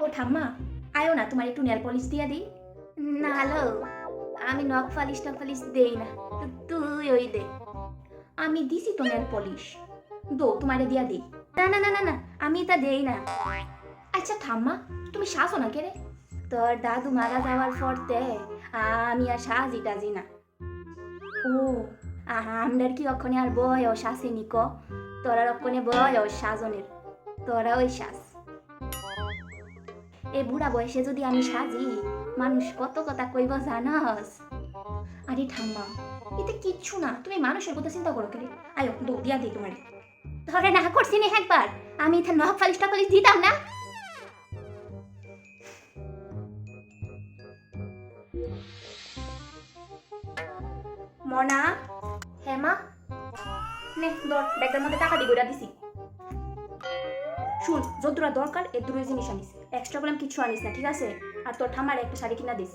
ও ঠাম্মা আয়ো না তোমার একটু নেল পলিশ দিয়া দিই। না হ্যালো আমি নখ পালিশ টক পালিশ দেই না তুই ওই দে। আমি দিছি তো নেল পলিশ। দো তোমারে দিয়া দিই। না না না না না আমি তা দেই না। আচ্ছা ঠাম্মা তুমি শ্বাসো না কে রে? তোর দাদু মারা যাওয়ার পরতে আমি আর সাজি টাজি না। ও। আহা আমরার কি অক্ষণে আর বয়স আসেনি ক? তোরা অক্ষণে বয়স সাজনের। তোরা ওই সাজ। এই বুড়া বয়সে যদি আমি সাজি, মানুষ কত কথা কইব জানাস? আরে ঠাম্মা, এতে কিচ্ছু না, তুমি মানুষের কথা চিন্তা করো কেন? আয়ো দো দিয়া দিই তোমার। ধরে না করছি নি একবার, আমি এতে নখ পালিশ টপালিশ দিতাম না। মনা, হেমা, নে, ধর, ব্যাগের মধ্যে টাকা দিয়ে দিছি। শুন, যতটা দরকার এর দুটো জিনিস আনিস। এক্সট্রা বললাম কিছু আনিস না, ঠিক আছে? আর তোর ঠাম্মার একটা শাড়ি কিনা দিস।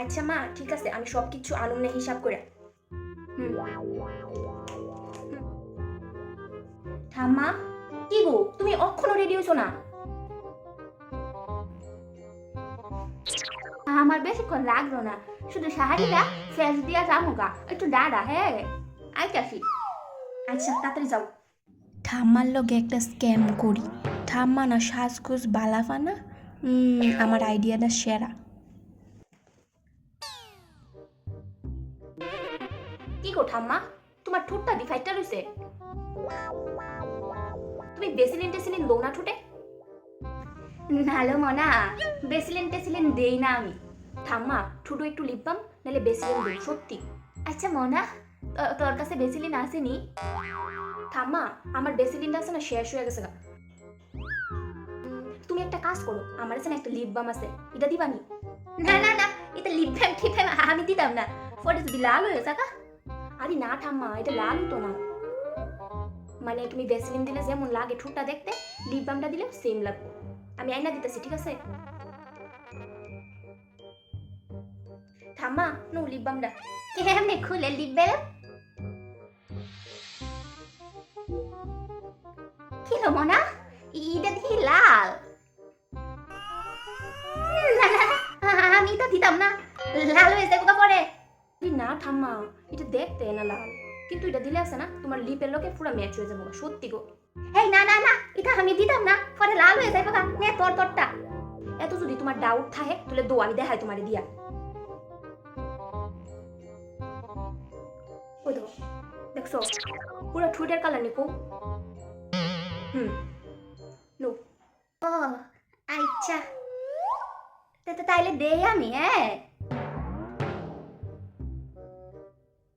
আচ্ছা মা, ঠিক আছে, আমি সব কিছু আনুন না হিসাব করে। ঠাম্মা, কি গো, তুমি অক্ষণ রেডি হইছো না? আমার বেশিক্ষণ লাগল না, শুধু শাড়িটা ফ্রেশ দিয়া যামুগা একটু দাঁড়া হ্যাঁ? আইতাছি। আচ্ছা তাড়াতাড়ি যাও। ঠাম্মার লগে একটা স্ক্যাম করি। ঠাম্মা না সাজগোজ বালাফানা আমার আইডিয়াটা সেরা। কি গো ঠাম্মা? তোমার ঠোঁটটা দি ফাইটটা রইছে। তুমি বেসিলিন টেসিলিন দৌ না ঠোঁটে? নালো মনা বেসিলিন টেসিলিন দেই না আমি। ঠাম্মা ঠুটো একটু লিপবাম নাহলে বেসিলিন দেই সত্যি। আচ্ছা মনা তোর কাছে বেসিলিন আসেনি? ঠাম্মা আমার বেসিলিনটা আছে না শেষ হয়ে গেছে গা। তুমি একটা কাজ করো, আমার কাছে না একটা লিপ বাম আছে, এটা দিবানি না? না না এটা লিপ বাম টিপ বাম আমি দিতাম না পরে যদি লাল হয়ে যাকা আরে না ঠাম্মা, এটা লাল তো না। মানে তুমি ভ্যাসলিন দিলে যেমন লাগে, ঠোঁটটা দেখতে লিপ বামটা দিলে সেম লাগবে। আমি আইনা দিতেছি, ঠিক আছে? ঠাম্মা নো লিপ বামটা কেমনে খুলে লিপ বাম কি মনা? ইটা দেখি লাল। আমি তো দিতাম না। লাল হয়ে যাব পরে। না ঠাম্মা এটা দেখতে না লাল। কিন্তু এটা দিলে আছে না, তোমার লিপের লোকে পুরো ম্যাচ হয়ে যাব সত্যি গো। এই না না না, এটা আমি দিতাম না, পরে লাল হয়ে যাইবো গা নে, তোর, তোরটা। এত যদি তোমার ডাউট থাকে, তাহলে দো, আমি দেখাই তোমারে দিয়া। ওই দেখো, দেখছ? পুরো ঠুটের কালার নিকো। হুম। নো ও আচ্ছা। তাইলে দেই আমি হ্যাঁ?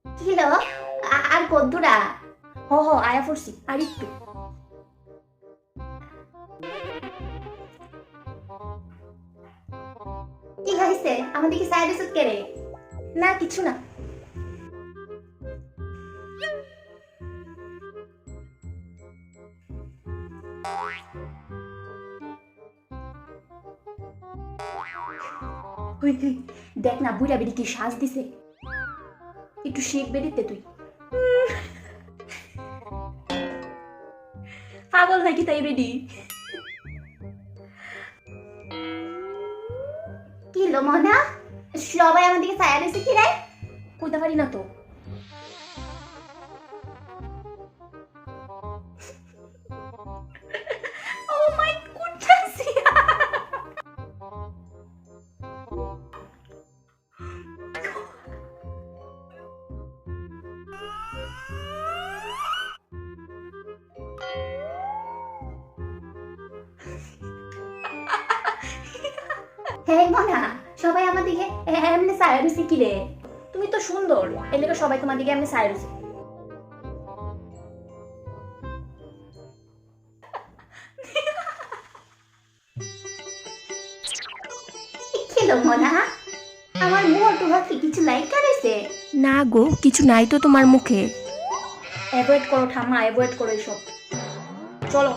কিলো আর কদ্দুরা? হ হ, আয়া পড়ছি, আর একটু। কি হয়েছে? আমাদের কি সাইড কেড়ে? না, কিছু না। হুই, হুই, দেখ না বুড়া বেড়ি কি শ্বাস দিছে। একটু শেখ বেরিতে তুই। পাগল নাকি তাই বেডি? কি লো মনা? সবাই আমাদেরকে সায়া দিছে কি রে? কইতে পারি না তো। হেই মনা সবাই আমার দিকে এমনি সাইরুসি কি রে? তুমি তো সুন্দর এর লেগে সবাই তোমার দিকে এমনি সাইরুসি মনা? আমার মোটু কি কিছু লাইক করেছে না গো কিছু নাই তো তোমার মুখে। অ্যাভয়েড করো ঠাম্মা অ্যাভয়েড করো এসব। চলো।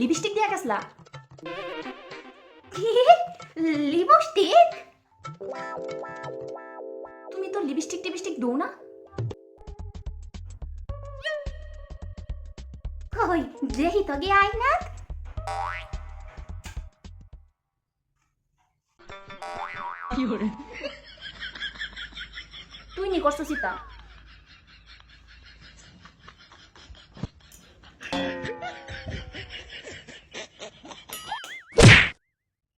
লিপস্টিক দিয়ে গেছলা? কি? লিপস্টিক? তুমি তো লিপস্টিক টিপস্টিক দো না? কই দেহি তো গিয়ে আয়নাত তুই নি করছ সীতা?